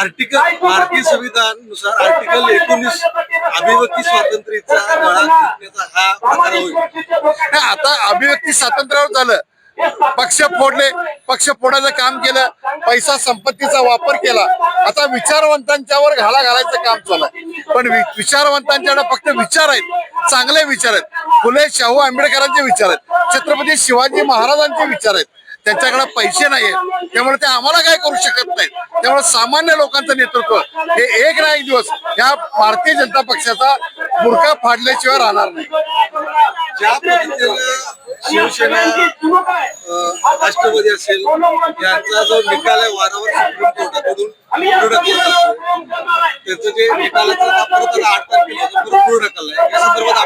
Article भारतीय संविधाननुसार article एकोणीस अभिव्यक्ती स्वातंत्र्याचा गळा हा प्रकार होईल. नाही, आता अभिव्यक्ती स्वातंत्र्यावर झालं. पक्ष फोडले. पक्ष फोडायचं काम केलं. पैसा संपत्तीचा वापर केला. आता विचारवंतांच्यावर घाला घालायचं काम चालू आहे. पण विचारवंतांच्याकडे फक्त विचार आहेत. चांगले विचार आहेत. फुले शाहू आंबेडकरांचे विचार आहेत. छत्रपती शिवाजी महाराजांचे विचार आहेत. त्यांच्याकडे पैसे नाही आहेत त्यामुळे ते आम्हाला काय करू शकत नाहीत. त्यामुळे सामान्य लोकांचं नेतृत्व हे एक ना एक दिवस या भारतीय जनता पक्षाचा बुरका फाडल्याशिवाय राहणार नाही. ज्या शिवसेना राष्ट्रवादी असेल यांचा जो निकाल आहे वारंवार सुप्रीम कोर्टाकडून पुढे त्याचं जे निकालाचा आठ तारखेला पूर्ण परत आहे या संदर्भात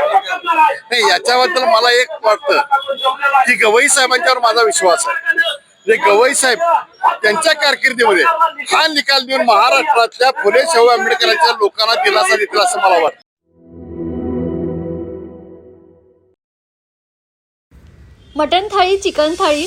नाही याच्याबद्दल मला एक वाटतं की गवई साहेबांच्यावर माझा विश्वास आहे. जे गवई साहेब त्यांच्या कारकिर्दीमध्ये हा निकाल देऊन महाराष्ट्रातल्या फुले शाहू आंबेडकरांच्या लोकांना दिलासा देतील असं मला वाटतं. Mutton thali chicken thali